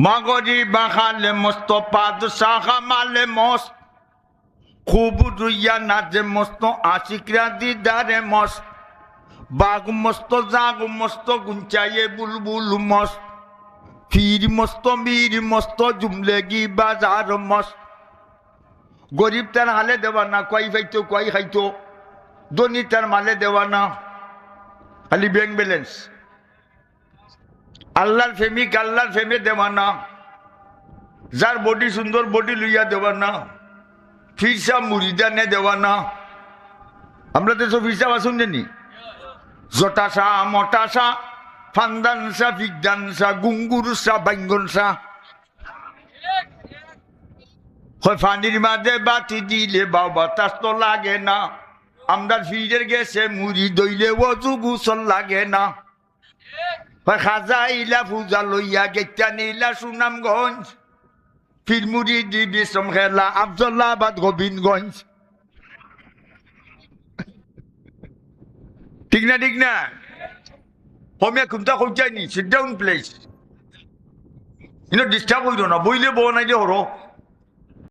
মাগরি বাখালে মস্ত পাদশাহ মালে মস্ত খুব রুইয়া নাচে মস্ত আশিকরা দিদারে মস্ত বাঘ মস্ত জাগ মস্ত গুঞ্চাইয়ে বুলবুল মস্ত ফির মস্ত মীর মস্ত জুমলেগি বাজার মস্ত গরিব তার হালে দেওয়া না কয় খাইতো কয় খাইতো ধনী তার মালে দেওয়া না খালি ব্যাংক ব্যালেন্স আল্লাহর ফেমিক আল্লাহর ফেমে দেওয়া না যার বডি সুন্দর বডি লইয়া দেওয়া না ফিরসা মুড়িদানে দেওয়া না আমরা তো সব ফিরসা বাসুন জানি। জটাসা মটাসা ফান্দানসা ফিগদানসা গুঙ্গুরসা বাইঙ্গনসা হয় ফানির মাঝে বাতি দিলে বা বাতাস তো লাগে না। আমরা ফিরের গেছে, মুড়ি দইলে অজু গুসল লাগে না। খাজা ইলা পূজা লইয়া গেটা নিলা সুনামগঞ্জ। ফিরমুড়ি দি বিশ্রম খেলা আফজল্লাবাদ গোবিন্দগঞ্জ। ঠিক না ঠিক না? হোমিয়া খুমতা খুঁজাইনি সিট ডাউন প্লেস ইনো ডিস্টার্ব হইল না, বইলে বউ নাইলে হরো।